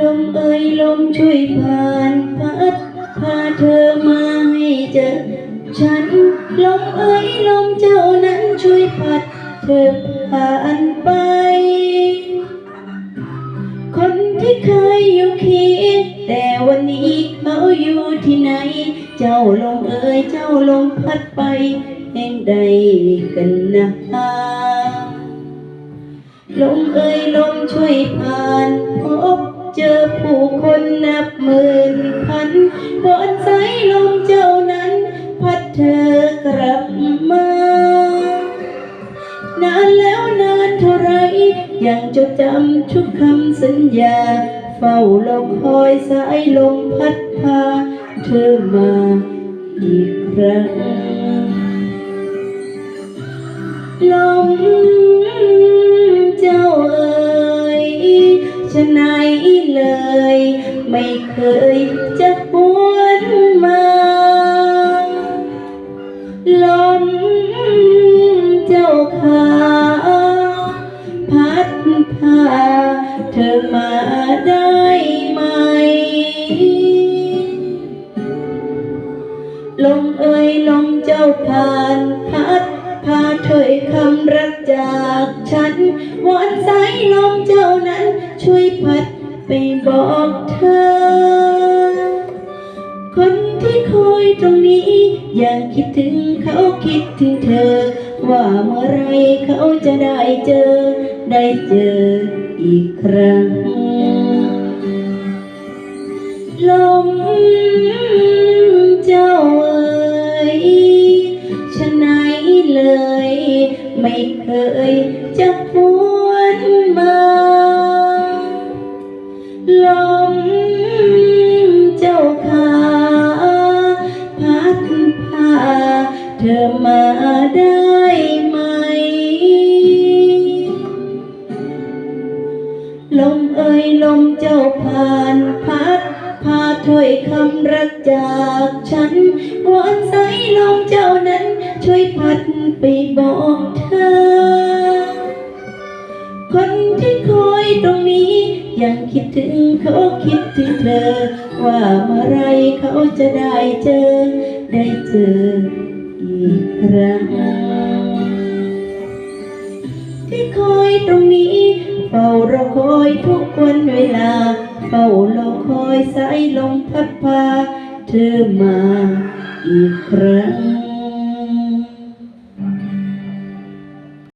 ลมเอ่ยลมช่วยผ่านพัดพาเธอมาให้เจอ ฉันลมเอ่ยลมเจ้านั้นช่วยพัด เธอผ่านไป คนที่เคยอยู่เคียงแต่วันนี้เขาอยู่ที่ไหน เจ้าลมเอ่ยเจ้าลมพัดไปแห่งใดกันนะลมเอ่ยลมช่วยผ่านพ เจอผู้คนนับหมื่นพันบนสายลมเจ้านั้น พัดเธอกลับมา นานแล้วนานเท่าไรยังจดจำทุกคำสัญญา เฝ้ารอคอยสายลมพัดพาเธอมาอีกครั้งลม เลย ไม่เคยจะหวนมา ลมเจ้าขาพัดพาเธอมาได้ไหม ลมเอ่ยลมเจ้าผ่านพัดพาถ้อยคำรักจากฉันวอนสายลมเจ้านั้นช่วยพัด ไปบอกเธอ คนที่คอยตรงนี้ยังคิดถึงเขาคิดถึงเธอ ว่าเมื่อไรเขาจะได้เจอ ได้เจออีกครั้ง ลมเจ้าเอ่ยชะไหนเลย ไม่เคยจะหว ลมเจ้าขาพัดพาเธอมาได้ไหม ลมเอ่ยลมเจ้าผ่านพัดพาถ้อยคำรักจากฉันวอนสายลมเจ้านั้น ช่วยพัดไปบอกเธอ ที่คอยตรงนี้ ยังคิดถึงเขาคิดถึงเธอ ว่าเมื่อไรเขาจะได้เจอ ได้เจออีกครั้งที่คอยตรงนี้ เฝ้ารอคอยทุกวันเวลา เฝ้ารอคอยสายลมพัดพา เธอมาอีกครั้ง